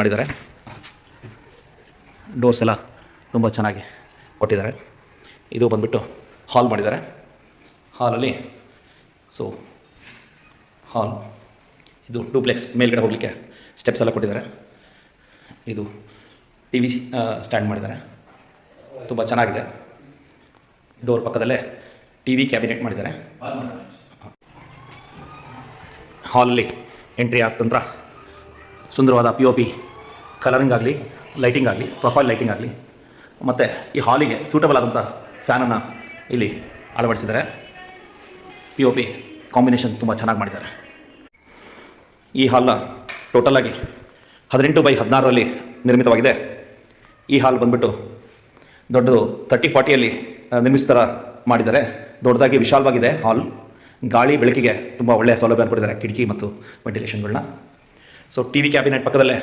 ಮಾಡಿದ್ದಾರೆ. ಡೋರ್ಸ್ ಎಲ್ಲ ತುಂಬ ಚೆನ್ನಾಗಿ ಕೊಟ್ಟಿದ್ದಾರೆ. ಇದು ಬಂದುಬಿಟ್ಟು ಹಾಲ್ ಮಾಡಿದ್ದಾರೆ. ಹಾಲಲ್ಲಿ ಸೊ ಹಾಲ್ ಇದು ಡೂಪ್ಲೆಕ್ಸ್ ಮೇಲ್ಗಡೆ ಹೋಗಲಿಕ್ಕೆ ಸ್ಟೆಪ್ಸ್ ಎಲ್ಲ ಕೊಟ್ಟಿದ್ದಾರೆ. ಇದು ಟಿ ವಿ ಸ್ಟ್ಯಾಂಡ್ ಮಾಡಿದ್ದಾರೆ. ತುಂಬ ಚೆನ್ನಾಗಿದೆ. ಡೋರ್ ಪಕ್ಕದಲ್ಲೇ ಟಿ ವಿ ಕ್ಯಾಬಿನೆಟ್ ಮಾಡಿದ್ದಾರೆ. ಹಾಲಲ್ಲಿ ಎಂಟ್ರಿ ಆದ ನಂತರ ಸುಂದರವಾದ ಪಿ ಓ ಪಿ ಕಲರಿಂಗ್ ಆಗಲಿ ಲೈಟಿಂಗ್ ಆಗಲಿ ಪ್ರೊಫೈಲ್ ಲೈಟಿಂಗ್ ಆಗಲಿ, ಮತ್ತು ಈ ಹಾಲಿಗೆ ಸೂಟಬಲ್ ಆದಂಥ ಫ್ಯಾನನ್ನು ಇಲ್ಲಿ ಅಳವಡಿಸಿದ್ದಾರೆ. ಪಿ ಒ ಪಿ ಕಾಂಬಿನೇಷನ್ ತುಂಬ ಚೆನ್ನಾಗಿ ಮಾಡಿದ್ದಾರೆ. ಈ ಹಾಲ್ನ ಟೋಟಲಾಗಿ ಹದಿನೆಂಟು ಬೈ ಹದಿನಾರರಲ್ಲಿ ನಿರ್ಮಿತವಾಗಿದೆ. ಈ ಹಾಲ್ ಬಂದುಬಿಟ್ಟು ದೊಡ್ಡದು ತರ್ಟಿ ಫಾರ್ಟಿಯಲ್ಲಿ ನಿರ್ಮಿಸ್ತಾರ ಮಾಡಿದ್ದಾರೆ. ದೊಡ್ಡದಾಗಿ ವಿಶಾಲವಾಗಿದೆ ಹಾಲ್ ಗಾಳಿ ಬೆಳಕಿಗೆ ತುಂಬ ಒಳ್ಳೆಯ ಸೌಲಭ್ಯ ಕೊಟ್ಟಿದ್ದಾರೆ ಕಿಟಕಿ ಮತ್ತು ವೆಂಟಿಲೇಷನ್ಗಳನ್ನ ಸೊ ಟಿ ವಿ ಕ್ಯಾಬಿನೆಟ್ ಪಕ್ಕದಲ್ಲೇ